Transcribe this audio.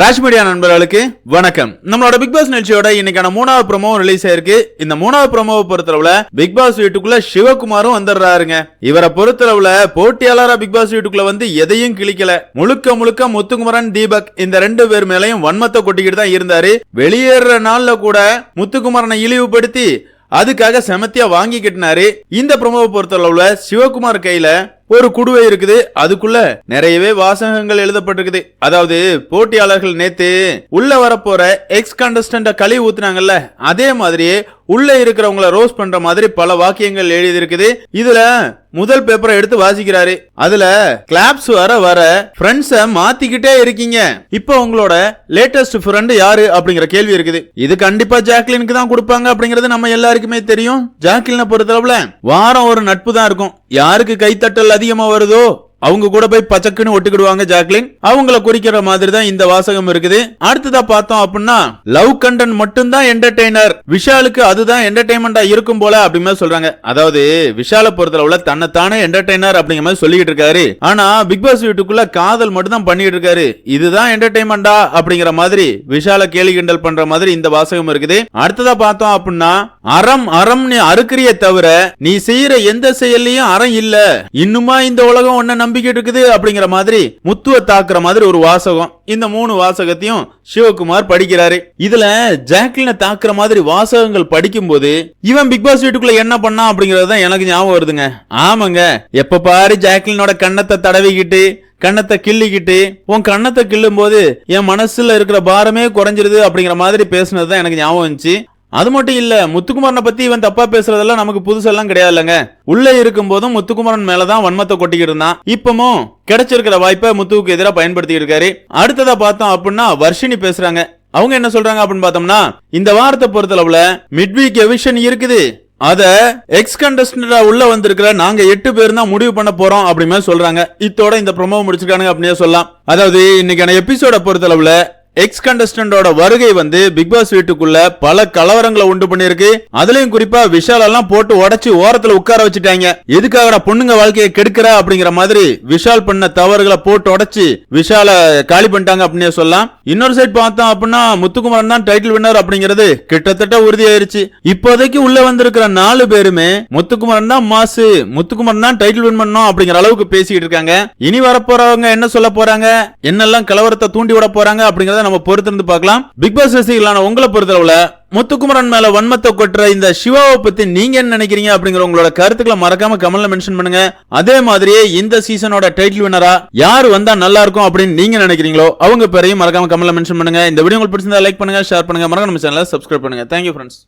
Raj media நண்பர்களுக்கு வணக்கம். நம்மளோட பிக் பாஸ் நிகழ்ச்சியோட இன்னைக்கான மூணாவது ப்ரோமோ ரிலீஸ் ஆயிருக்கு. இந்த மூணாவது ப்ரோமோவை பொறுத்தளவுல பிக் பாஸ் வீட்டுக்குள்ள சிவகுமாரும் வந்துடுறாருங்க. இவரை பொறுத்தளவுல போட்டியாளரா பிக் பாஸ் வீட்டுக்குள்ள வந்து எதையும் கிழிக்கல. முழுக்க முழுக்க முத்துக்குமரன் தீபக் இந்த ரெண்டு பேர் மேலையும் வன்மத்தை கொட்டிக்கிட்டு தான் இருந்தாரு. வெளியேற நாள்ல கூட முத்துக்குமரனை இழிவுபடுத்தி அதுக்காக செமத்தியா வாங்கி கட்டினாரு. இந்த ப்ரமோவை பொறுத்தளவுல சிவகுமார் கையில ஒரு குடுவை இருக்குது அதுக்குள்ள நிறையவே வாசகங்கள் எழுதப்பட்டிருக்குது. அதாவது போட்டியாளர்கள் நேத்து உள்ள வரப்போற எக்ஸ் கண்டஸ்டன்ட கழிவு ஊத்துனாங்கல்ல அதே மாதிரியே உள்ள இருக்கிறவங்கள ரோஸ் பண்ற மாதிரி பல வாக்கியங்கள் எழுதி இருக்குது இதுல முதல் பேப்பரை எடுத்து வாசிக்கிறாரு. அதுல கிளாப்ஸ் வர வர ஃப்ரெண்ட்ஸ மாத்திக்கிட்டே இருக்கீங்க. இப்போ உங்களோட லேட்டஸ்ட் ஃப்ரெண்ட் யாரு அப்படிங்கிற கேள்வி இருக்குது. இது கண்டிப்பா ஜாக்லினுக்கு தான் கொடுப்பாங்க அப்படிங்கிறது நம்ம எல்லாருக்குமே தெரியும். ஜாக்லினை பொறுத்தளவுல வாரம் ஒரு நட்பு தான் இருக்கும். யாருக்கு கைத்தட்டல் அதிகமா வருதோ அவங்க கூட போய் பச்சக்குன்னு ஒட்டுக்கிடுவாங்க ஜாக்லின். அவங்கள குறிக்கிற மாதிரி தான் இந்த வாசகம் இருக்குது. அடுத்ததா பார்த்தோம் அப்படின்னா லவ் கண்டன் மட்டும்தான் என்டர்டெய்னர் விஷாலுக்கு அதுதான் என்டர்டைன்மெண்டா இருக்கும் போல அப்படிங்கிற சொல்றாங்க. அதாவது விஷால உள்ள தன்னைத்தானே என்டர்டெய்னர் அப்படிங்கிற மாதிரி சொல்லிட்டு இருக்காரு. ஆனா பிக் பாஸ் வீட்டுக்குள்ள காதல் மட்டும் தான் பண்ணிட்டு இருக்காரு. இதுதான் என்டர்டைன்மெண்டா அப்படிங்கிற மாதிரி விஷால கேலி கிண்டல் பண்ற மாதிரி இந்த வாசகம் இருக்குது. அடுத்ததா பார்த்தோம் அப்படின்னா அறம் அறம்னு அறுக்கிறிய தவிர நீ செய்யற எந்த செயல்லையும் அறம் இல்ல. இன்னுமா இந்த உலகம் உன்னை நம்பிக்கிட்டு இருக்குது அப்படிங்கிற மாதிரி முத்துவ தாக்குற மாதிரி ஒரு வாசகம். இந்த மூணு வாசகத்தையும் சிவகுமார் படிக்கிறாரு. இதுல ஜாக்லினை தாக்குற மாதிரி வாசகங்கள் படிக்கும் போது இவன் பிக் பாஸ் வீட்டுக்குள்ள என்ன பண்ணா அப்படிங்கறது தான் எனக்கு ஞாபகம் வருதுங்க. ஆமாங்க. எப்ப பாரு ஜாக்லினோட கண்ணத்தை தடவிக்கிட்டு கண்ணத்தை கிள்ளிக்கிட்டு உன் கண்ணத்தை கிள்ளும் போது என் மனசுல இருக்கிற பாரமே குறைஞ்சிருது அப்படிங்கிற மாதிரி பேசுனது தான் எனக்கு ஞாபகம் வந்துச்சு. அது மட்டும் இல்ல முத்துக்குமாரனை பத்தி இவன் தப்பா பேசுறதெல்லாம் நமக்கு புதுசெல்லாம் கிடையாது இல்லங்க உள்ள இருக்கும் போதும் முத்துக்குமரன் மேலதான் வன்மத்தை கொட்டிக்கிட்டு இருந்தான். இப்பமும் கிடைச்சிருக்கிற வாய்ப்பை முத்துவுக்கு எதிராக பயன்படுத்திட்டு இருக்காரு. அடுத்ததா பார்த்தோம் அப்படின்னா வர்ஷினி பேசுறாங்க. அவங்க என்ன சொல்றாங்க அப்படின்னு பார்த்தோம்னா இந்த வாரத்தை பொறுத்தளவுல மிட்வீக் எவிஷன் இருக்குது. அத எக்ஸ் கண்டஸ்டண்டா உள்ள வந்திருக்கிற நாங்க எட்டு பேர் தான் முடிவு பண்ண போறோம் அப்படிமே சொல்றாங்க. இத்தோட இந்த ப்ரொமோ முடிச்சிருக்கானுங்க அப்படின்னே சொல்லலாம். அதாவது இன்னைக்கான எபிசோட பொறுத்தளவுல எக்ஸ் கண்டஸ்டன்டோட வருகை வந்து பிக் பாஸ் வீட்டுக்குள்ள பல கலவரங்களை உண்டு பண்ணிருக்கு அதுலயும் குறிப்பா விஷால் எல்லாம் போட்டு உடச்சு ஓரத்துல உட்கார வச்சுட்டாங்க. எதுக்காக பொண்ணுங்க வாழ்க்கையை கெடுக்கிற அப்படிங்கிற மாதிரி விஷால் பண்ண தவறுகளை போட்டு உடச்சு விஷால காலி பண்ணிட்டாங்க அப்படின்னே சொல்லலாம். இன்னொரு சைட் பார்த்தோம் அப்படின்னா முத்துக்குமரன் தான் டைட்டில் வின்னர் அப்படிங்கிறது கிட்டத்தட்ட உறுதியாயிருச்சு. இப்போதைக்கு உள்ள வந்திருக்கிற நாலு பேருமே முத்துக்குமரன் தான் மாசு முத்துக்குமரன் தான் டைட்டில் வின் பண்ணோம் அப்படிங்கிற அளவுக்கு பேசிக்கிட்டு இருக்காங்க. இனி வரப்போறவங்க என்ன சொல்ல போறாங்க என்னெல்லாம் கலவரத்தை தூண்டி விட போறாங்க அப்படிங்கறத நம்ம பொறுத்திருந்து பார்க்கலாம். பிக் பாஸ் ரசிகளான உங்களை பொறுத்தளவுல முத்துக்குமரன் மேல வன்மத்தை கொட்டுற இந்த சிவாவை பத்தி நீங்க என்ன நினைக்கிறீங்க அப்படிங்கிற உங்களோட கருத்துக்களை மறக்காம கமெண்ட்ல மென்ஷன் பண்ணுங்க. அதே மாதிரியே இந்த சீசனோட டைட்டில் வினரா யார் வந்தா நல்லா இருக்கும் அப்படின்னு நீங்க நினைக்கிறீங்களோ அவங்க பேரையும் மறக்காம கமெண்ட்ல மென்ஷன் பண்ணுங்க. இந்த வீடியோ உங்களுக்கு பிடிச்சிருந்தா லைக் பண்ணுங்க ஷேர் பண்ணுங்க. மறக்காம நம்ம சேனலை சப்ஸ்கிரைப் பண்ணுங்க. Thank you friends